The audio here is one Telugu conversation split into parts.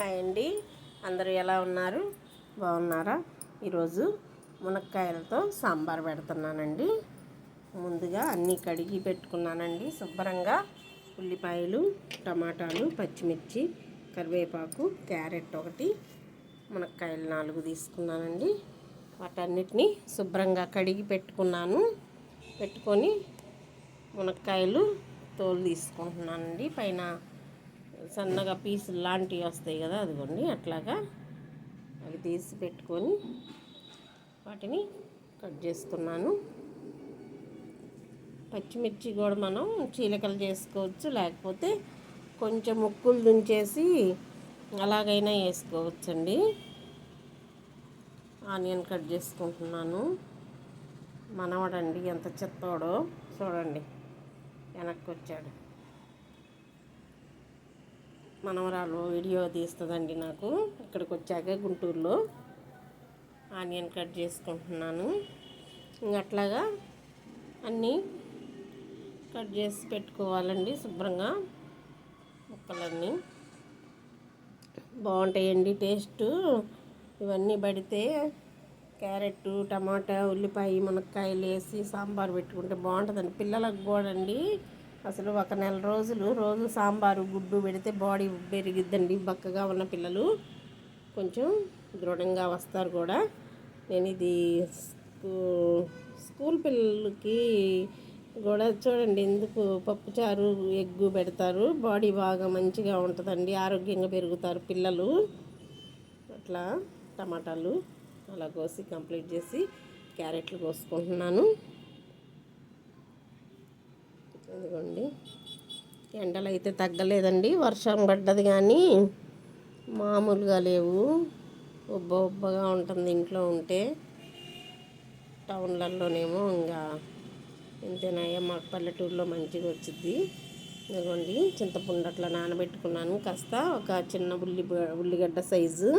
హాయ్ అండి. అందరూ ఎలా ఉన్నారు? బాగున్నారా? ఈరోజు మునక్కాయలతో సాంబార్ పెడుతున్నానండి. ముందుగా అన్నీ కడిగి పెట్టుకున్నానండి. శుభ్రంగా ఉల్లిపాయలు టమాటాలు పచ్చిమిర్చి కరివేపాకు క్యారెట్ ఒకటి మునక్కాయలు నాలుగు తీసుకున్నానండి. వాటన్నిటిని శుభ్రంగా కడిగి పెట్టుకున్నాను. పెట్టుకొని మునక్కాయలు తోలు తీసుకుంటున్నానండి. పైన సన్నగా పీసులు లాంటివి వస్తాయి కదా అదిగోండి అట్లాగా అవి తీసి పెట్టుకొని వాటిని కట్ చేసుకున్నాను పచ్చిమిర్చి కూడా మనం చీలకలు చేసుకోవచ్చు లేకపోతే కొంచెం ముక్కులు దుంచేసి అలాగైనా వేసుకోవచ్చండి. ఆనియన్ కట్ చేసుకుంటున్నాను. మనవడండి ఎంత చెత్తోడో చూడండి వెనక్కి వచ్చాడు. మనవరాలు వీడియో తీస్తుందండి నాకు. ఇక్కడికి వచ్చాక గుంటూరులో ఆనియన్ కట్ చేసుకుంటున్నాను. ఇంక అట్లాగా అన్నీ కట్ చేసి పెట్టుకోవాలండి శుభ్రంగా ముక్కలన్నీ. బాగుంటాయండి టేస్ట్. ఇవన్నీ పడితే క్యారెట్ టమాటా ఉల్లిపాయ మునక్కాయలు వేసి సాంబార్ పెట్టుకుంటే బాగుంటుందండి. పిల్లలకు కూడా అండి. అసలు ఒక నెల రోజులు రోజు సాంబారు గుడ్డు పెడితే బాడీ పెరిగిద్దండి. బక్కగా ఉన్న పిల్లలు కొంచెం దృఢంగా వస్తారు కూడా. నేను ఇది స్కూ స్కూల్ పిల్లలకి కూడా చూడండి ఎందుకు పప్పుచారు ఎగ్గు పెడతారు. బాడీ బాగా మంచిగా ఉంటుందండి. ఆరోగ్యంగా పెరుగుతారు పిల్లలు. అట్లా టమాటాలు అలా కోసి కంప్లీట్ చేసి క్యారెట్లు కోసుకుంటున్నాను. ఇదిగోండి ఎండలు అయితే తగ్గలేదండి వర్షం పడ్డది కానీ మామూలుగా లేవు. ఉబ్బ ఉబ్బగా ఉంటుంది ఇంట్లో ఉంటే. టౌన్లలోనేమో ఇంకా ఇంతేనాయా మాకు పల్లెటూరులో మంచిగా వచ్చింది ఇదిగోండి చింతపండు అట్లా నానబెట్టుకున్నాను. కాస్త ఒక చిన్న ఉల్లి ఉల్లిగడ్డ సైజు.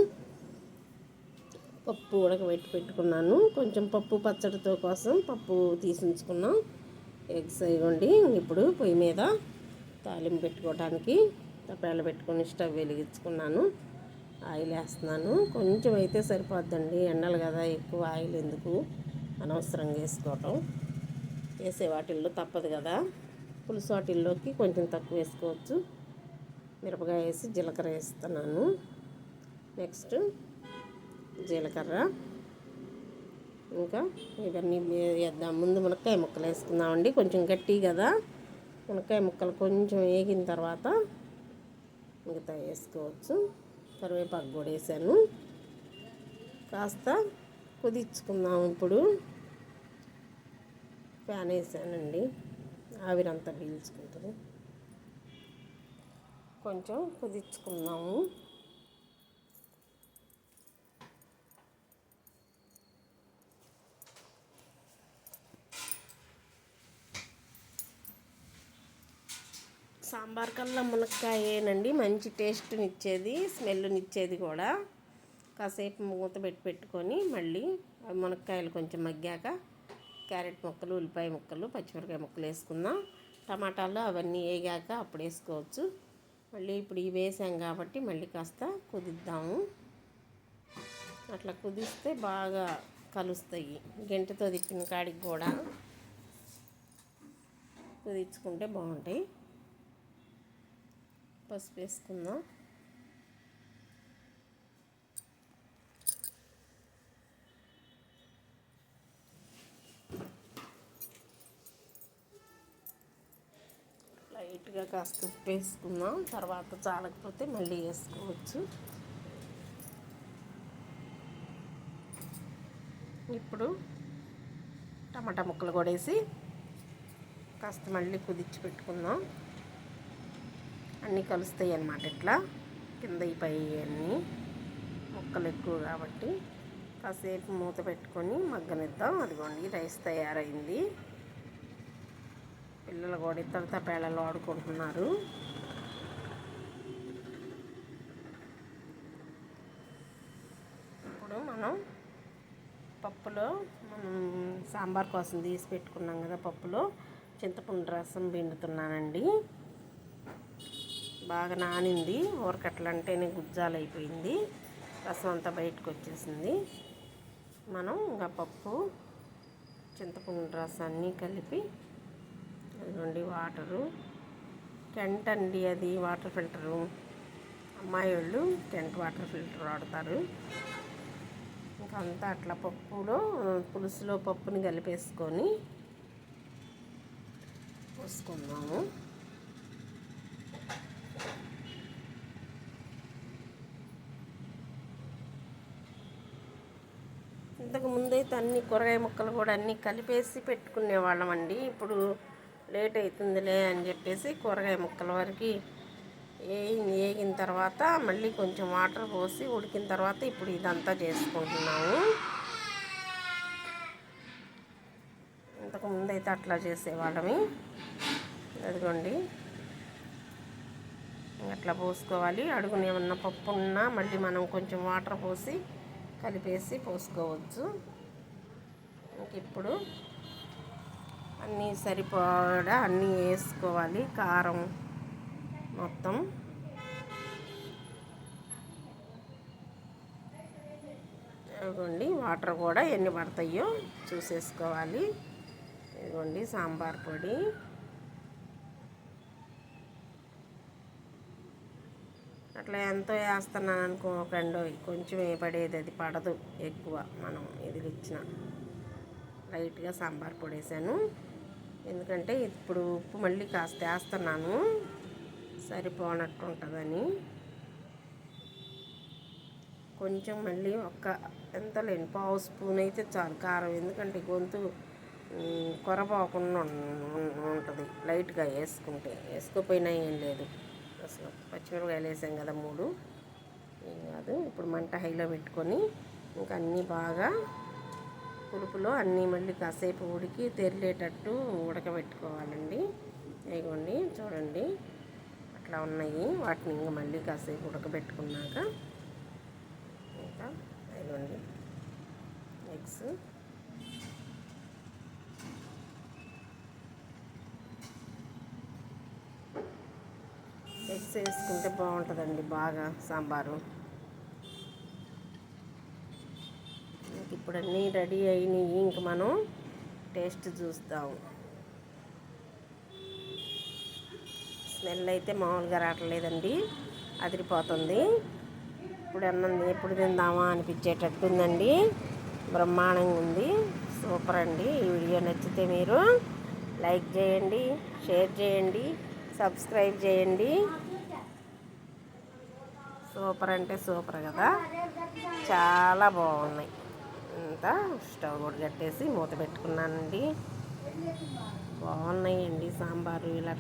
పప్పు ఉడకబెట్టి పెట్టుకున్నాను. కొంచెం పప్పు పచ్చడితో కోసం పప్పు తీసి ఉంచుకున్నాం. ఎగ్స్ ఇవ్వండి. ఇప్పుడు పొయ్యి మీద తాలింపు పెట్టుకోవడానికి తప్పేళ్ళ పెట్టుకొని స్టవ్ వెలిగించుకున్నాను. ఆయిల్ వేస్తున్నాను. కొంచెం అయితే సరిపోద్దండి. ఎండలు కదా ఎక్కువ ఆయిల్ ఎందుకు అనవసరంగా వేసుకోవటం. వేసే వాటిల్లో తప్పదు కదా. పులుసు వాటిల్లోకి కొంచెం తక్కువ వేసుకోవచ్చు. మిరపకాయ వేసి జీలకర్ర వేస్తున్నాను. నెక్స్ట్ జీలకర్ర. ఇంకా ఇవన్నీ వేద్దాం. ముందు మునక్కాయ ముక్కలు వేసుకుందామండి. కొంచెం గట్టి కదా. మునక్కాయ ముక్కలు కొంచెం వేగిన తర్వాత మిగతా వేసుకోవచ్చు. కరివేపాకు కూడా వేసాను. కాస్త కుదించుకుందాం ఇప్పుడు. ఫ్యాన్ వేసానండి. ఆవిరంతా పీల్చుకుంటుంది. కొంచెం కుదించుకుందాము సాంబార్ కల్లా మునక్కాయేనండి. మంచి టేస్ట్ని ఇచ్చేది స్మెల్ని ఇచ్చేది కూడా. కాసేపు మూత పెట్టి పెట్టుకొని మళ్ళీ మునక్కాయలు కొంచెం మగ్గాక క్యారెట్ ముక్కలు ఉల్లిపాయ ముక్కలు పచ్చిమిరకాయ ముక్కలు వేసుకుందాం. టమాటాలు అవన్నీ వేగాక అప్పుడు వేసుకోవచ్చు. మళ్ళీ ఇప్పుడు ఇవి వేసాం కాబట్టి మళ్ళీ కాస్త కుదిద్దాము. అట్లా కుదిస్తే బాగా కలుస్తాయి. గంటతో తిప్పిన కాడికి కూడా కుదించుకుంటే బాగుంటాయి. పసుపు వేసుకుందాం. లైట్గా కాస్త ఉప్పు వేసుకుందాం. తర్వాత చాలకపోతే మళ్ళీ వేసుకోవచ్చు. ఇప్పుడు టమాటా ముక్కలు కూడా వేసి కాస్త మళ్ళీ కుదించి పెట్టుకుందాం. అన్నీ కలుస్తాయి అన్నమాట ఇట్లా. కింద ఈ పై అన్నీ. ముక్కలు ఎక్కువ కాబట్టి కాసేపు మూత పెట్టుకొని మగ్గనిద్దాం. అదిగోండి రైస్ తయారైంది. పిల్లలు కూడా ఇతర తపేళలు ఆడుకుంటున్నారు. ఇప్పుడు మనం పప్పులో మనం సాంబార్ కోసం తీసి పెట్టుకున్నాం కదా పప్పులో చింతపండు రసం పిండుతున్నానండి. బాగా నానింది. ఊరకట్లంటేనే అంటేనే గుజ్జాలు అయిపోయింది రసం అంతా బయటకు వచ్చేసింది మనం ఇంకా పప్పు చింతపండు రసాన్ని కలిపి అదిగోండి వాటరు. కెంట్ అండి అది వాటర్ ఫిల్టరు. అమ్మాయి వాళ్ళు కెంట్ వాటర్ ఫిల్టర్ వాడతారు. ఇంకా అంతా అట్లా పప్పులో పులుసులో పప్పుని కలిపేసుకొని పోసుకుందాము. ఇంతకు ముందైతే అన్ని కూరగాయ ముక్కలు కూడా అన్నీ కలిపేసి పెట్టుకునే వాళ్ళం అండి. ఇప్పుడు లేట్ అవుతుందిలే అని చెప్పేసి కూరగాయ ముక్కల వరకు వేగిన తర్వాత మళ్ళీ కొంచెం వాటర్ పోసి ఉడికిన తర్వాత ఇప్పుడు ఇదంతా చేసుకుంటున్నాము. ఇంతకు ముందైతే అట్లా చేసేవాళ్ళమి. అదిగోండి. అట్లా పోసుకోవాలి. అడుగున ఏమన్నా పప్పు ఉన్నా మళ్ళీ మనం కొంచెం వాటర్ పోసి కలిపేసి పోసుకోవచ్చు. ఇంక ఇప్పుడు అన్నీ సరిపడా అన్నీ వేసుకోవాలి. కారం మొత్తం. ఇదిగోండి వాటర్ కూడా ఎన్ని పడతాయో చూసేసుకోవాలి. ఇదిగోండి సాంబార్ పొడి. అట్లా ఎంతో వేస్తున్నాను అనుకోకండి కొంచెం పడేది అది పడదు ఎక్కువ మనం ఎదిలిచ్చిన లైట్గా సాంబార్ పొడి వేసాను ఎందుకంటే ఇప్పుడు ఉప్పు మళ్ళీ కాస్త వేస్తున్నాను. సరిపోనట్టు ఉంటుందని. కొంచెం మళ్ళీ ఒక్క ఎంత లేని పావు స్పూన్ అయితే చాలు కారం. ఎందుకంటే గొంతు కొరపోకుండా ఉంటుంది. లైట్గా వేసుకుంటే. వేసుకోపోయినా ఏం లేదు. పచ్చిమిరపకాయలు వేసాం కదా మూడు. ఏం కాదు ఇప్పుడు మంట హైలో పెట్టుకొని ఇంకా అన్నీ బాగా పులుపులో అన్నీ మళ్ళీ కాసేపు ఉడికి తెరిలేటట్టు ఉడకబెట్టుకోవాలండి. ఇగోండి చూడండి. అట్లా ఉన్నాయి. వాటిని ఇంకా మళ్ళీ కాసేపు ఉడకబెట్టుకున్నాక ఇంకా ఇదిగోండి ఎగ్స్ ఎగ్స్ వేసుకుంటే బాగుంటుందండి బాగా సాంబారు. ఇప్పుడు అన్నీ రెడీ అయినాయి ఇంక మనం టేస్ట్ చూస్తాము. స్మెల్ అయితే మామూలుగా రావట్లేదండి అదిరిపోతుంది. ఇప్పుడు అన్నం ఎప్పుడు తిందామా అనిపించేటట్టుందండి బ్రహ్మాండంగా ఉంది. సూపర్ అండి ఈ వీడియో నచ్చితే మీరు లైక్ చేయండి షేర్ చేయండి. సబ్స్క్రైబ్ చేయండి. సూపర్ అంటే సూపర్ కదా? చాలా బాగున్నాయి. అంతా స్టవ్ కూడా కట్టేసి మూత పెట్టుకున్నానండి. బాగున్నాయండి సాంబారు ఇలా